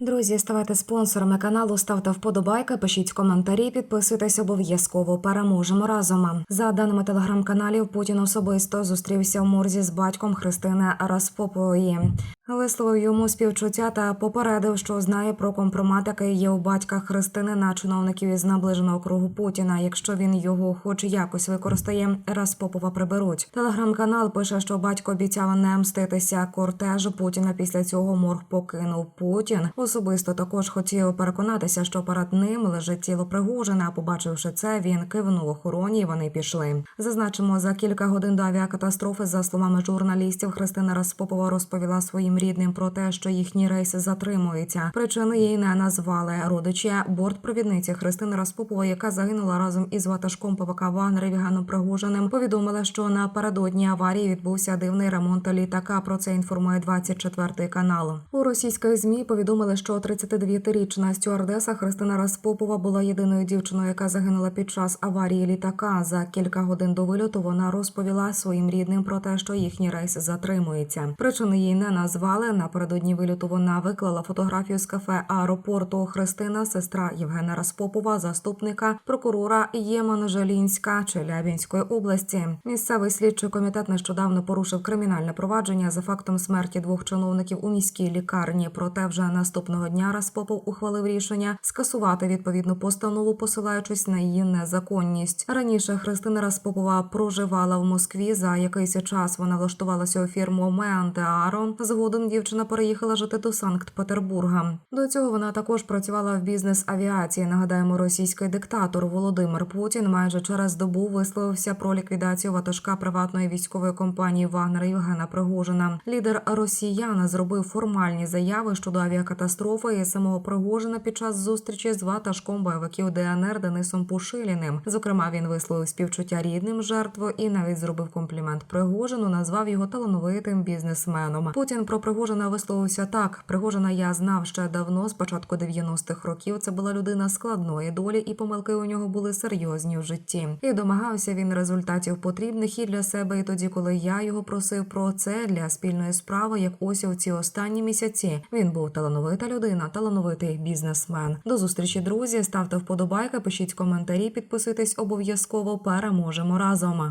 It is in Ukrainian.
Друзі, ставайте спонсорами каналу, ставте вподобайки, пишіть коментарі, підписуйтесь обов'язково. Переможемо разом. За даними телеграм-каналів, Путін особисто зустрівся в морзі з батьком Христини Распопової. Висловив йому співчуття та попередив, що знає про компромат, який є у батька Христини на чиновників із наближеного кругу Путіна. Якщо він його хоч якось використає, Распопова приберуть. Телеграм-канал пише, що батько обіцяв не мститися кортежу Путіна. Після цього морг покинув Путін. Особисто також хотів переконатися, що перед ним лежить тіло Пригожина. Побачивши це, він кивнув охороні, і вони пішли. Зазначимо за кілька годин до авіакатастрофи, за словами журналістів, Христина Распопова розповіла своїм рідним про те, що їхній рейс затримується. Причини її не назвали. Родичі бортпровідниці Христини Распопової, яка загинула разом із ватажком ПВК Вагнер Євгеном Пригожиним, повідомила, що напередодні аварії відбувся дивний ремонт літака. Про це інформує 24 канал. У російських змі повідомили, що 39-річна стюардеса Христина Распопова була єдиною дівчиною, яка загинула під час аварії літака. За кілька годин до вильоту вона розповіла своїм рідним про те, що їхній рейс затримується. Причини її не назвали. Напередодні вильоту вона виклала фотографію з кафе аеропорту. Христина, сестра Євгена Распопова, заступника прокурора Ємана Жалінська Челябінської області. Місцевий слідчий комітет нещодавно порушив кримінальне провадження за фактом смерті двох чиновників у міській лікарні. Проте вже наступного дня Распопов ухвалив рішення скасувати відповідну постанову, посилаючись на її незаконність. Раніше Христина Распопова проживала в Москві. За якийсь час вона влаштувалася у фірму Меантеаро. Згодом дівчина переїхала жити до Санкт-Петербурга. До цього вона також працювала в бізнес авіації. Нагадаємо, російський диктатор Володимир Путін майже через добу висловився про ліквідацію ватажка приватної військової компанії Вагнера Євгена Пригожина. Лідер росіян зробив формальні заяви щодо авіакатастрофи і самого Пригожина під час зустрічі з ватажком бойовиків ДНР Денисом Пушиліним. Зокрема, він висловив співчуття рідним жертву і навіть зробив комплімент Пригожину, назвав його талановитим бізнесменом. Путін про Пригожина висловився так: Пригожина я знав ще давно, з початку 90-х років. Це була людина складної долі, і помилки у нього були серйозні в житті. І домагався він результатів потрібних і для себе. І тоді, коли я його просив про це для спільної справи, як ось у ці останні місяці, він був талановита людина, талановитий бізнесмен. До зустрічі, друзі. Ставте вподобайки, пишіть коментарі, підписуйтесь обов'язково. Переможемо разом.